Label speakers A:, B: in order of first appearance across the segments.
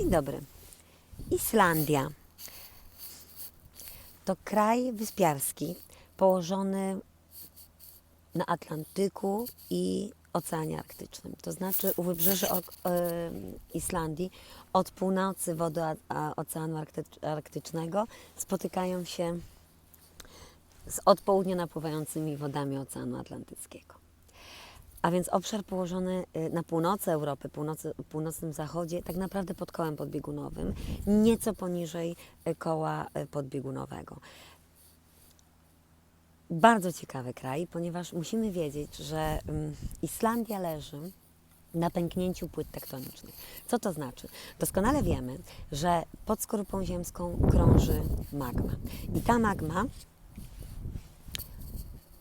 A: Dzień dobry. Islandia to kraj wyspiarski położony na Atlantyku i Oceanie Arktycznym. To znaczy u wybrzeży Islandii od północy wody Oceanu Arktycz- Arktycznego spotykają się z od południa napływającymi wodami Oceanu Atlantyckiego. A więc obszar położony y, na północy Europy, północy, północnym zachodzie, tak naprawdę pod kołem podbiegunowym, nieco poniżej y, koła y, podbiegunowego. Bardzo ciekawy kraj, ponieważ musimy wiedzieć, że ym, Islandia leży na pęknięciu płyt tektonicznych. Co to znaczy? Doskonale wiemy, że pod skorupą ziemską krąży magma. I ta magma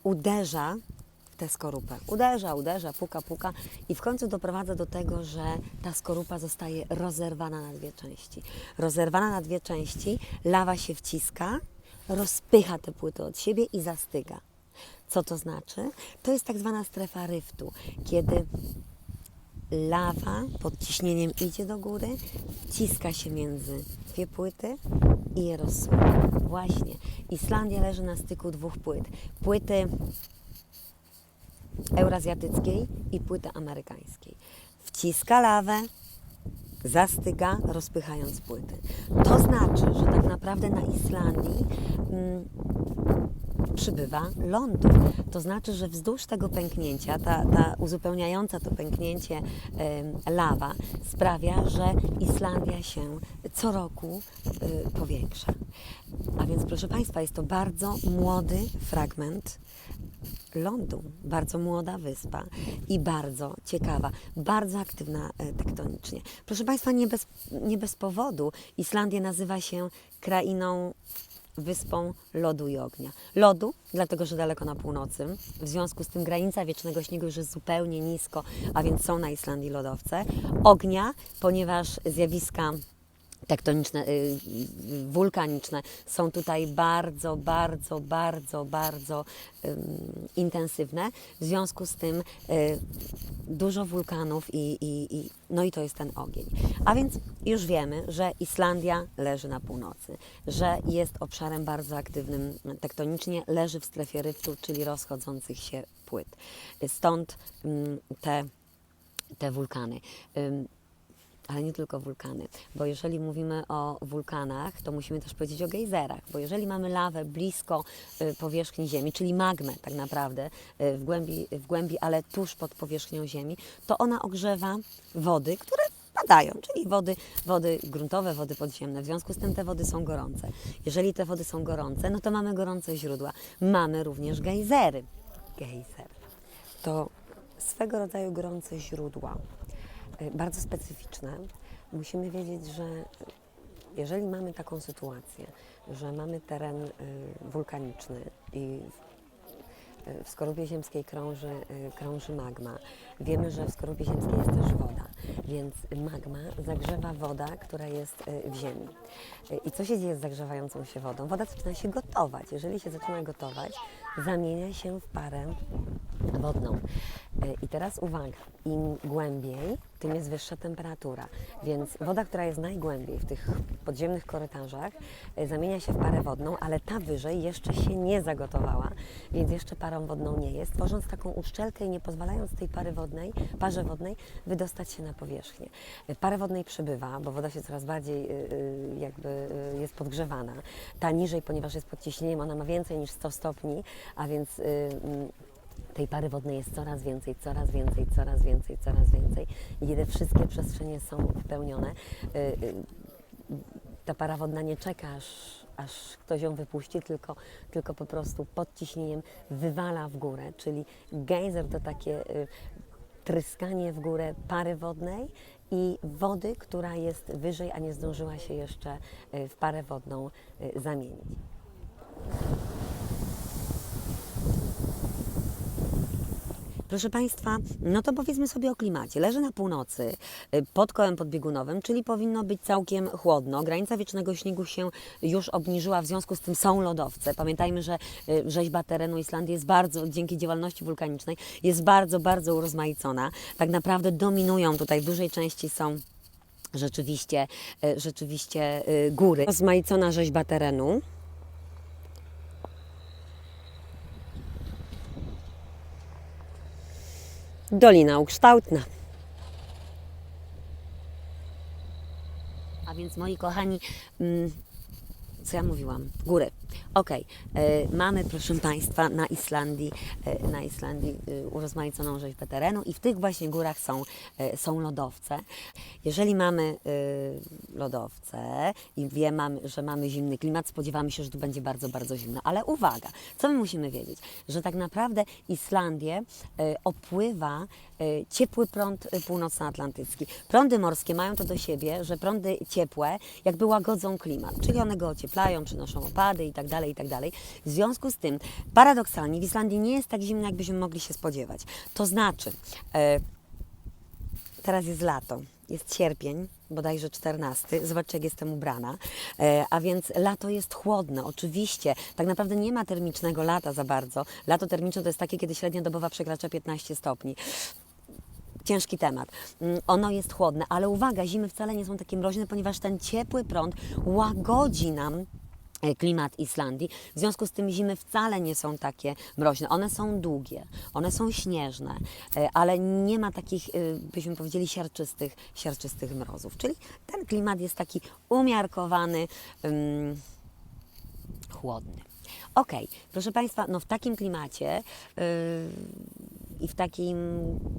A: uderza tę skorupę. Uderza, uderza, puka, puka i w końcu doprowadza do tego, że ta skorupa zostaje rozerwana na dwie części. Rozerwana na dwie części, lawa się wciska, rozpycha te płyty od siebie i zastyga. Co to znaczy? To jest tak zwana strefa ryftu, kiedy lawa pod ciśnieniem idzie do góry, wciska się między dwie płyty i je rozsuwa. Właśnie. Islandia leży na styku dwóch płyt. Płyty eurazjatyckiej i płyty amerykańskiej. Wciska lawę, zastyga, rozpychając płyty. To znaczy, że tak naprawdę na Islandii mm, przybywa lądu. To znaczy, że wzdłuż tego pęknięcia, ta, ta uzupełniająca to pęknięcie lawa sprawia, że Islandia się co roku y, powiększa. A więc, proszę Państwa, jest to bardzo młody fragment lądu, bardzo młoda wyspa i bardzo ciekawa, bardzo aktywna e, tektonicznie. Proszę Państwa, nie bez, nie bez powodu Islandia nazywa się krainą wyspą lodu i ognia. Lodu, dlatego że daleko na północy, w związku z tym granica wiecznego śniegu już jest zupełnie nisko, a więc są na Islandii lodowce. Ognia, ponieważ zjawiska tektoniczne, y, y, wulkaniczne są tutaj bardzo, bardzo, bardzo, bardzo intensywne. W związku z tym y, dużo wulkanów i, i, i no i to jest ten ogień. A więc już wiemy, że Islandia leży na północy, że jest obszarem bardzo aktywnym tektonicznie, leży w strefie ryftu, czyli rozchodzących się płyt. Stąd te, te wulkany. Ale nie tylko wulkany, bo jeżeli mówimy o wulkanach, to musimy też powiedzieć o gejzerach, bo jeżeli mamy lawę blisko y, powierzchni Ziemi, czyli magmę tak naprawdę y, w głębi, w głębi, ale tuż pod powierzchnią Ziemi, to ona ogrzewa wody, które padają, czyli wody, wody gruntowe, wody podziemne. W związku z tym te wody są gorące. Jeżeli te wody są gorące, no to mamy gorące źródła. Mamy również gejzery. Gejzer to swego rodzaju gorące źródła bardzo specyficzne. Musimy wiedzieć, że jeżeli mamy taką sytuację, że mamy teren y, wulkaniczny i w- w skorupie ziemskiej krąży, y, krąży magma. Wiemy, że w skorupie ziemskiej jest też woda, więc magma zagrzewa woda, która jest y, w ziemi. Y, I co się dzieje z zagrzewającą się wodą? Woda zaczyna się gotować. Jeżeli się zaczyna gotować, zamienia się w parę wodną. I teraz uwaga, im głębiej, tym jest wyższa temperatura. Więc woda, która jest najgłębiej w tych podziemnych korytarzach, y, zamienia się w parę wodną, ale ta wyżej jeszcze się nie zagotowała, więc jeszcze parą wodną nie jest, tworząc taką uszczelkę i nie pozwalając tej pary wodnej, parze wodnej wydostać się na powierzchnię. Y, Parę wodnej przybywa, bo woda się coraz bardziej y, jakby jest podgrzewana. Ta niżej, ponieważ jest pod ciśnieniem, ona ma więcej niż 100 stopni, a więc tej pary wodnej jest coraz więcej, coraz więcej, coraz więcej, coraz więcej. I kiedy wszystkie przestrzenie są wypełnione, y, y, ta para wodna nie czeka, aż, aż ktoś ją wypuści, tylko, tylko po prostu pod ciśnieniem wywala w górę. Czyli gejzer to takie y, tryskanie w górę pary wodnej i wody, która jest wyżej, a nie zdążyła się jeszcze w parę wodną zamienić. Proszę Państwa, no to powiedzmy sobie o klimacie. Leży na północy, y, pod kołem podbiegunowym, czyli powinno być całkiem chłodno. Granica wiecznego śniegu się już obniżyła, w związku z tym są lodowce. Pamiętajmy, że y, rzeźba terenu Islandii jest bardzo, dzięki działalności wulkanicznej, jest bardzo, bardzo urozmaicona. Tak naprawdę dominują tutaj, w dużej części są rzeczywiście, e, rzeczywiście góry. Rozmaicona rzeźba terenu. Dolina Ukształtna. A więc moi kochani, mm, co ja mówiłam? Góry. Okej, e, mamy proszę Państwa na Islandii, e, na Islandii e, urozmaiconą rzeźbę terenu i w tych właśnie górach są, są lodowce. Jeżeli mamy lodowce i wiemy, że mamy zimny klimat, spodziewamy się, że tu będzie bardzo, bardzo zimno. Ale uwaga, co my musimy wiedzieć? Że tak naprawdę Islandię opływa ciepły prąd północnoatlantycki. Prądy morskie mają to do siebie, że prądy ciepłe jakby łagodzą klimat, czyli one go ocieplają, przynoszą opady i tak dalej, i tak. W związku z tym, paradoksalnie w Islandii nie jest tak zimno, jakbyśmy mogli się spodziewać. To znaczy, e, teraz jest lato, jest sierpień, bodajże 14. Zobaczcie, jak jestem ubrana. E, a więc lato jest chłodne, oczywiście. Tak naprawdę nie ma termicznego lata za bardzo. Lato termiczne to jest takie, kiedy średnia dobowa przekracza 15 stopni ciężki temat. Mm, Ono jest chłodne, ale uwaga, zimy wcale nie są takie mroźne, ponieważ ten ciepły prąd łagodzi nam e, klimat Islandii. W związku z tym zimy wcale nie są takie mroźne. One są długie, one są śnieżne, e, ale nie ma takich, e, byśmy powiedzieli, siarczystych, siarczystych mrozów. Czyli ten klimat jest taki umiarkowany, ym, chłodny. Okej, proszę Państwa, no w takim klimacie yy, i w takim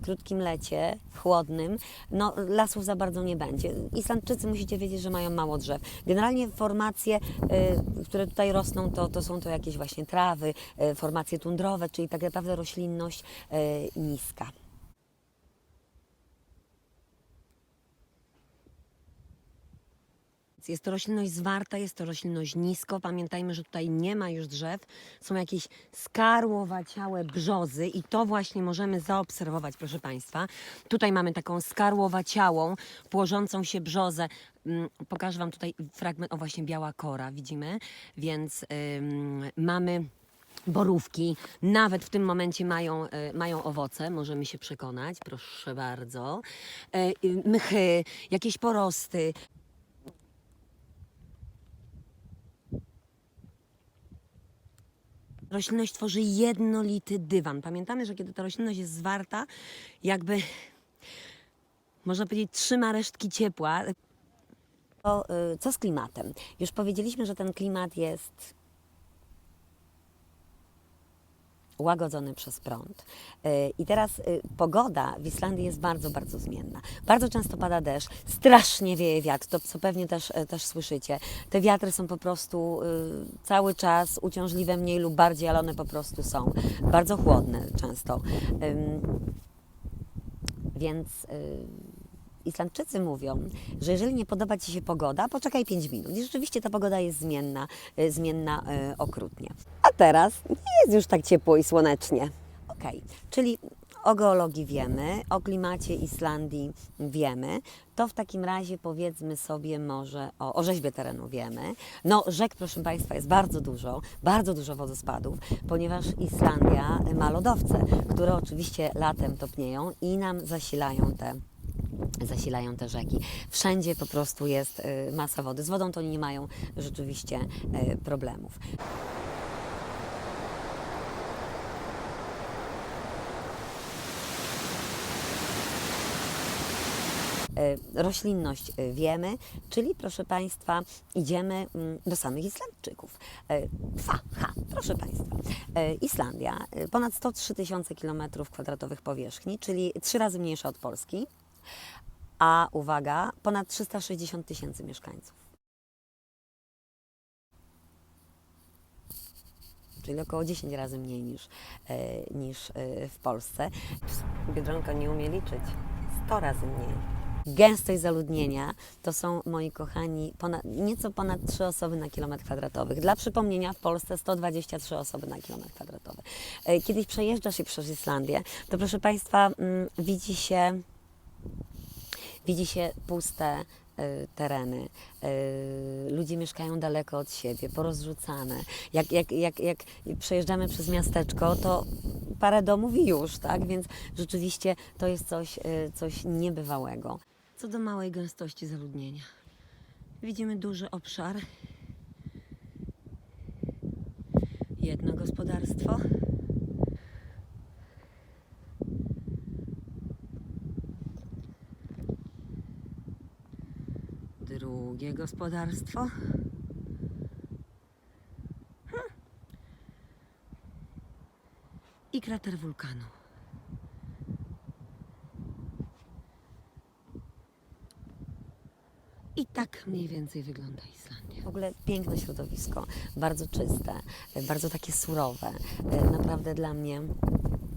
A: krótkim lecie, chłodnym, no lasów za bardzo nie będzie. Islandczycy musicie wiedzieć, że mają mało drzew. Generalnie formacje, yy, które tutaj rosną, to, to są to jakieś właśnie trawy, yy, formacje tundrowe, czyli tak naprawdę roślinność yy, niska. Jest to roślinność zwarta, jest to roślinność nisko. Pamiętajmy, że tutaj nie ma już drzew. Są jakieś skarłowaciałe brzozy i to właśnie możemy zaobserwować, proszę Państwa. Tutaj mamy taką skarłowaciałą, płożącą się brzozę. Mm, Pokażę Wam tutaj fragment, o właśnie biała kora, widzimy. Więc mamy borówki, nawet w tym momencie mają, e, mają owoce, możemy się przekonać, proszę bardzo. E, y, Mchy, jakieś porosty, Roślinność tworzy jednolity dywan. Pamiętamy, że kiedy ta roślinność jest zwarta, jakby można powiedzieć, trzyma resztki ciepła. To, y, co z klimatem? Już powiedzieliśmy, że ten klimat jest łagodzony przez prąd. Y, I teraz y, pogoda w Islandii jest bardzo, bardzo zmienna. Bardzo często pada deszcz, strasznie wieje wiatr, to co pewnie też, e, też słyszycie. Te wiatry są po prostu cały czas uciążliwe mniej lub bardziej, ale one po prostu są bardzo chłodne często. Więc Islandczycy mówią, że jeżeli nie podoba Ci się pogoda, poczekaj 5 minut. I rzeczywiście ta pogoda jest zmienna, y, zmienna y, okrutnie. A teraz nie jest już tak ciepło i słonecznie. Okej, czyli o geologii wiemy, o klimacie Islandii wiemy, to w takim razie powiedzmy sobie może o, o rzeźbie terenu wiemy. No rzek, proszę Państwa, jest bardzo dużo, bardzo dużo wodospadów, ponieważ Islandia ma lodowce, które oczywiście latem topnieją i nam zasilają te zasilają te rzeki. Wszędzie po prostu jest y, masa wody. Z wodą to nie mają rzeczywiście y, problemów. E, roślinność wiemy, czyli proszę Państwa, idziemy mm, do samych Islandczyków. Facha, proszę Państwa. Islandia, ponad 103 tysiące kilometrów kwadratowych powierzchni, czyli trzy razy mniejsza od Polski, a uwaga, ponad 360 tysięcy mieszkańców. czyli około 10 razy mniej niż, e, niż e, w Polsce. Biedronka nie umie liczyć. 100 razy mniej. Gęstość zaludnienia to są, moi kochani, ponad, nieco ponad 3 osoby na kilometr kwadratowy. Dla przypomnienia, w Polsce 123 osoby na kilometr kwadratowy. E, Kiedyś przejeżdża się przez Islandię, to proszę Państwa, mm, widzi się widzi się puste y, tereny. Y, Ludzie mieszkają daleko od siebie, porozrzucane. Jak, jak, jak, jak przejeżdżamy przez miasteczko, to parę domów i już, tak? Więc rzeczywiście to jest coś, y, coś niebywałego. co do małej gęstości zaludnienia. Widzimy duży obszar. Jedno gospodarstwo. Drugie gospodarstwo. Hmm. I krater wulkanu. I tak mniej więcej wygląda Islandia. W ogóle piękne środowisko, bardzo czyste, bardzo takie surowe. e, Naprawdę dla mnie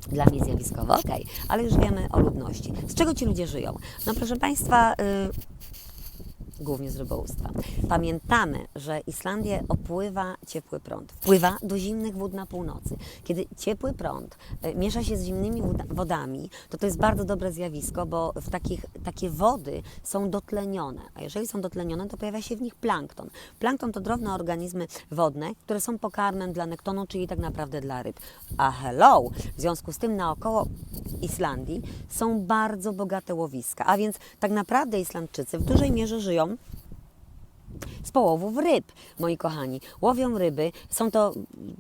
A: dla mnie zjawiskowe. Okej, ale już wiemy o ludności. Z czego ci ludzie żyją? No proszę Państwa, y, głównie z rybołówstwa. Pamiętamy, że Islandię opływa ciepły prąd. Wpływa do zimnych wód na północy. Kiedy ciepły prąd e, miesza się z zimnymi woda- wodami, to to jest bardzo dobre zjawisko, bo w takich, takie wody są dotlenione. A jeżeli są dotlenione, to pojawia się w nich plankton. Plankton to drobne organizmy wodne, które są pokarmem dla nektonu, czyli tak naprawdę dla ryb. A hello! W związku z tym naokoło Islandii są bardzo bogate łowiska, a więc tak naprawdę Islandczycy w dużej mierze żyją z połowów ryb, moi kochani. Łowią ryby, są to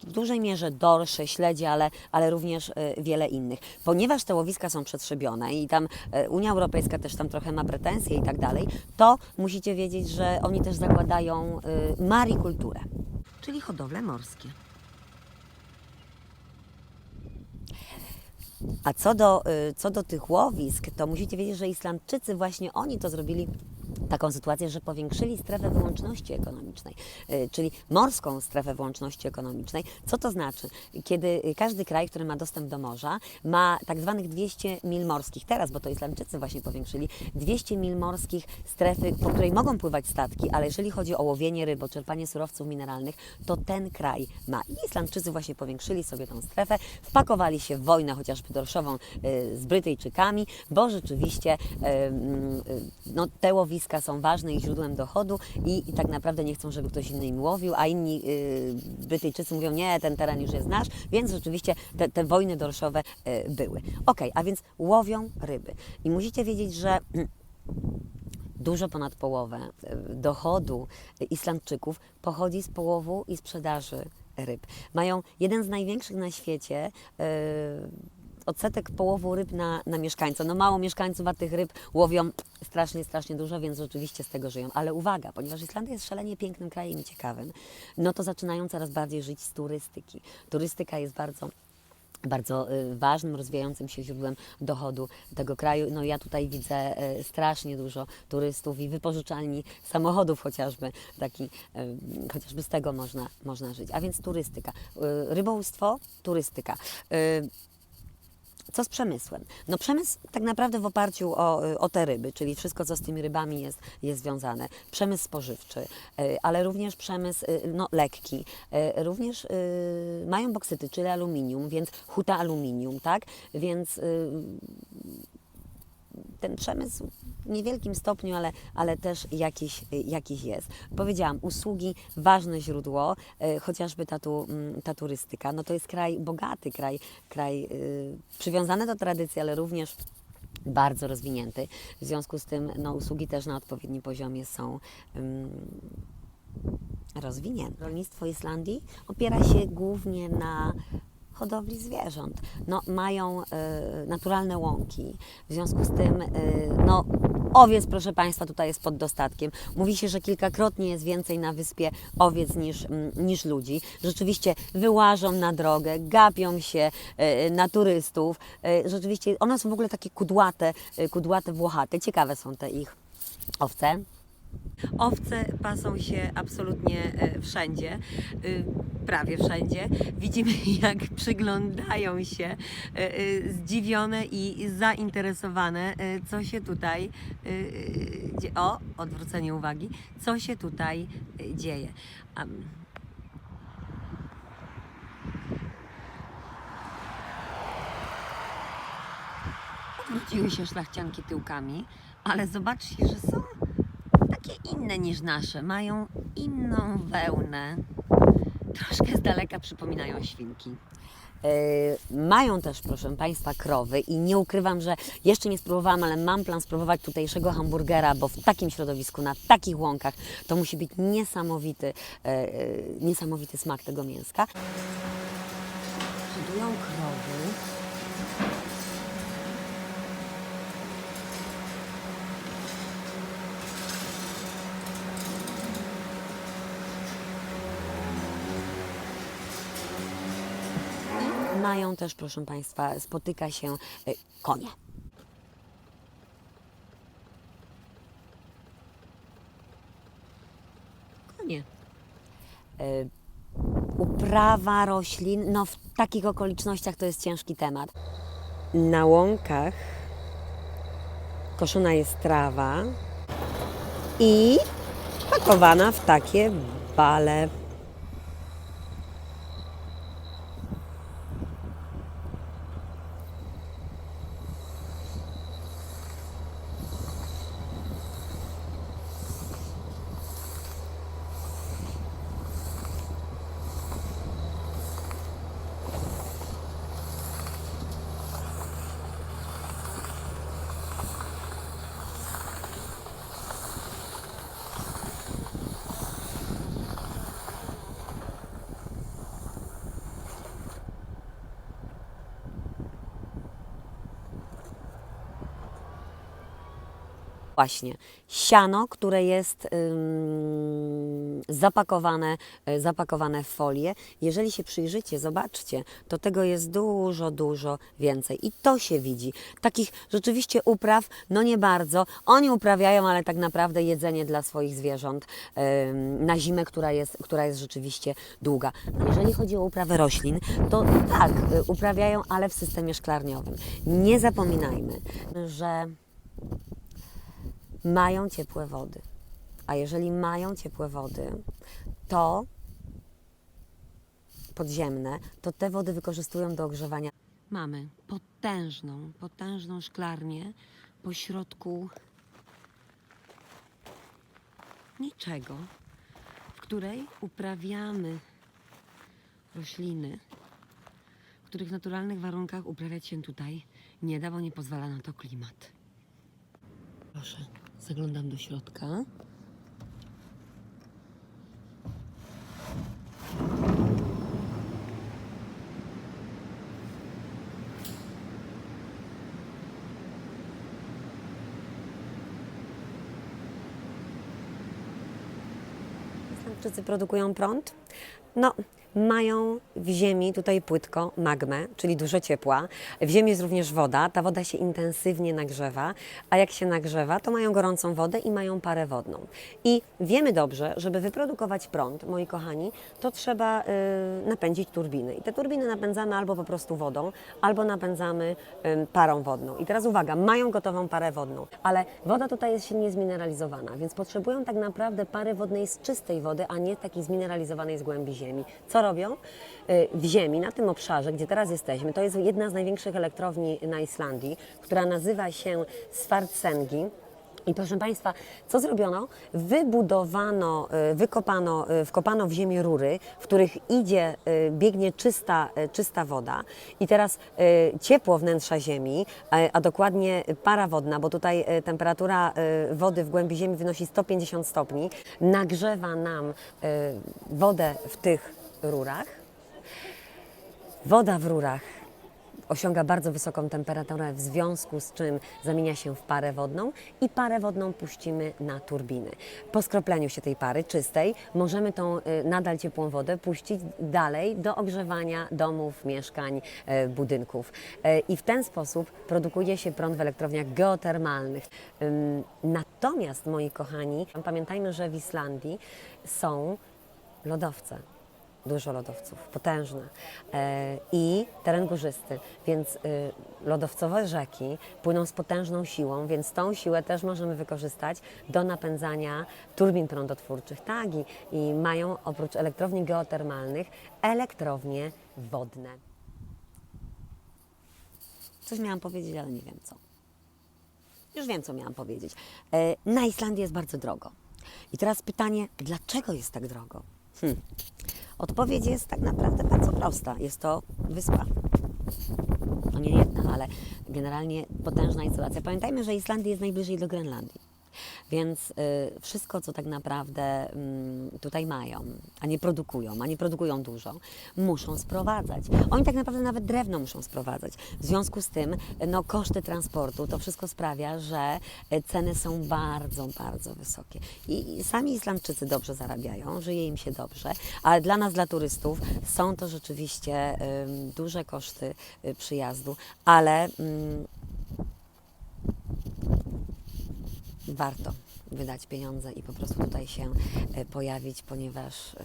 A: w dużej mierze dorsze, śledzie, ale, ale również e, wiele innych. Ponieważ te łowiska są przetrzebione i tam e, Unia Europejska też tam trochę ma pretensje i tak dalej, to musicie wiedzieć, że oni też zakładają e, marikulturę, czyli hodowle morskie. A co do, y, co do tych łowisk, to musicie wiedzieć, że Islandczycy właśnie oni to zrobili taką sytuację, że powiększyli strefę wyłączności ekonomicznej, y, czyli morską strefę wyłączności ekonomicznej. Co to znaczy? Kiedy każdy kraj, który ma dostęp do morza, ma tak zwanych 200 mil morskich, teraz, bo to Islandczycy właśnie powiększyli, 200 mil morskich strefy, po której mogą pływać statki, ale jeżeli chodzi o łowienie ryb, o czerpanie surowców mineralnych, to ten kraj ma. I Islandczycy właśnie powiększyli sobie tą strefę, wpakowali się w wojnę chociażby dorszową y, z Brytyjczykami, bo rzeczywiście y, no, te łowiska są ważne ich źródłem dochodu i, i tak naprawdę nie chcą, żeby ktoś inny im łowił, a inni y, Brytyjczycy mówią, nie, ten teren już jest nasz, więc rzeczywiście te, te wojny dorszowe y, były. Okej, a więc łowią ryby. I musicie wiedzieć, że dużo ponad połowę e, dochodu Islandczyków pochodzi z połowu i sprzedaży ryb. Mają jeden z największych na świecie odsetek połowu ryb na, na mieszkańca. No mało mieszkańców, a tych ryb łowią strasznie, strasznie dużo, więc rzeczywiście z tego żyją. Ale uwaga, ponieważ Islandia jest szalenie pięknym krajem i ciekawym, no to zaczynają coraz bardziej żyć z turystyki. Turystyka jest bardzo bardzo y, ważnym, rozwijającym się źródłem dochodu tego kraju. No ja tutaj widzę y, strasznie dużo turystów i wypożyczalni samochodów chociażby, taki, y, chociażby z tego można, można żyć. A więc turystyka. Rybołówstwo, turystyka. Co z przemysłem? No przemysł tak naprawdę w oparciu o, o te ryby, czyli wszystko, co z tymi rybami jest, jest związane. Przemysł spożywczy, y, ale również przemysł y, no, lekki. Y, Również mają boksyty, czyli aluminium, więc huta aluminium, tak? Więc ten przemysł w niewielkim stopniu, ale, ale też jakiś, jakiś jest. Powiedziałam, usługi, ważne źródło, e, chociażby ta, tu, mm, ta turystyka. No to jest kraj bogaty, kraj, kraj y, przywiązany do tradycji, ale również bardzo rozwinięty. W związku z tym no, usługi też na odpowiednim poziomie są ym, rozwinięte. Rolnictwo Islandii opiera się głównie na hodowli zwierząt. No, mają e, naturalne łąki. W związku z tym, e, no, owiec, proszę Państwa, tutaj jest pod dostatkiem. Mówi się, że kilkakrotnie jest więcej na wyspie owiec niż, mm, niż ludzi. Rzeczywiście wyłażą na drogę, gapią się e, na turystów. E, rzeczywiście one są w ogóle takie kudłate, e, kudłate, włochate. Ciekawe są te ich owce. Owce pasą się absolutnie e, wszędzie, y, prawie wszędzie. Widzimy, jak przyglądają się e, e, zdziwione i zainteresowane, co się tutaj. O, odwrócenie uwagi, co się tutaj dzieje. Odwróciły się szlachcianki tyłkami, ale zobaczcie, że są takie inne niż nasze. Mają inną wełnę. Troszkę z daleka przypominają świnki. E, Mają też, proszę Państwa, krowy i nie ukrywam, że jeszcze nie spróbowałam, ale mam plan spróbować tutejszego hamburgera, bo w takim środowisku, na takich łąkach, to musi być niesamowity, e, e, niesamowity smak tego mięska. Hodują krowy. Mają też, proszę Państwa, spotyka się e, konie. Konie. E, Uprawa roślin, no w takich okolicznościach to jest ciężki temat. Na łąkach koszona jest trawa i pakowana w takie bale. Właśnie siano, które jest zapakowane, e, zapakowane w folię. Jeżeli się przyjrzycie, zobaczcie, to tego jest dużo, dużo więcej. I to się widzi. Takich rzeczywiście upraw, no nie bardzo. Oni uprawiają, ale tak naprawdę jedzenie dla swoich zwierząt na zimę, która jest, która jest rzeczywiście długa. Jeżeli chodzi o uprawę roślin, to tak, y, uprawiają, ale w systemie szklarniowym. Nie zapominajmy, że mają ciepłe wody. A jeżeli mają ciepłe wody, to podziemne, to te wody wykorzystują do ogrzewania. Mamy potężną, potężną szklarnię po środku niczego, w której uprawiamy rośliny, w których naturalnych warunkach uprawiać się tutaj nie da, bo nie pozwala na to klimat. Proszę, zaglądam do środka. Islandczycy produkują prąd? No, mają w ziemi tutaj płytko, magmę, czyli dużo ciepła. W ziemi jest również woda, ta woda się intensywnie nagrzewa, a jak się nagrzewa, to mają gorącą wodę i mają parę wodną. I wiemy dobrze, żeby wyprodukować prąd, moi kochani, to trzeba y, napędzić turbiny. I te turbiny napędzamy albo po prostu wodą, albo napędzamy y, parą wodną. I teraz uwaga, mają gotową parę wodną, ale woda tutaj jest silnie zmineralizowana, więc potrzebują tak naprawdę pary wodnej z czystej wody, a nie takiej zmineralizowanej z głębi ziemi. Co robią? Y, W ziemi, na tym obszarze, gdzie teraz jesteśmy, to jest jedna z największych elektrowni na Islandii, która nazywa się Svartsengi. I proszę Państwa, co zrobiono? Wybudowano, y, wykopano, y, wkopano w ziemię rury, w których idzie, biegnie czysta, czysta woda. I teraz ciepło wnętrza ziemi, a, dokładnie para wodna, bo tutaj temperatura wody w głębi ziemi wynosi 150 stopni, nagrzewa nam wodę w tych rurach. Woda w rurach osiąga bardzo wysoką temperaturę, w związku z czym zamienia się w parę wodną i parę wodną puścimy na turbiny. Po skropleniu się tej pary czystej możemy tą y, nadal ciepłą wodę puścić dalej do ogrzewania domów, mieszkań, y, budynków. Y, I w ten sposób produkuje się prąd w elektrowniach geotermalnych. Natomiast, moi kochani, pamiętajmy, że w Islandii są lodowce dużo lodowców, potężne e, i teren górzysty, więc y, lodowcowe rzeki płyną z potężną siłą, więc tą siłę też możemy wykorzystać do napędzania turbin prądotwórczych, tak, i, i mają oprócz elektrowni geotermalnych elektrownie wodne. Coś miałam powiedzieć, ale nie wiem co. Już wiem, co miałam powiedzieć. E, Na Islandii jest bardzo drogo. I teraz pytanie, dlaczego jest tak drogo? Hmm. Odpowiedź jest tak naprawdę bardzo prosta. Jest to wyspa. No nie jedna, ale generalnie potężna izolacja. Pamiętajmy, że Islandia jest najbliżej do Grenlandii. Więc y, wszystko, co tak naprawdę mm, tutaj mają, a nie produkują, a nie produkują dużo, muszą sprowadzać. Oni tak naprawdę nawet drewno muszą sprowadzać. W związku z tym no, koszty transportu, to wszystko sprawia, że y, ceny są bardzo, bardzo wysokie. I, sami Islandczycy dobrze zarabiają, żyje im się dobrze, ale dla nas, dla turystów, są to rzeczywiście duże koszty y, przyjazdu, ale ym, warto wydać pieniądze i po prostu tutaj się e, pojawić, ponieważ e,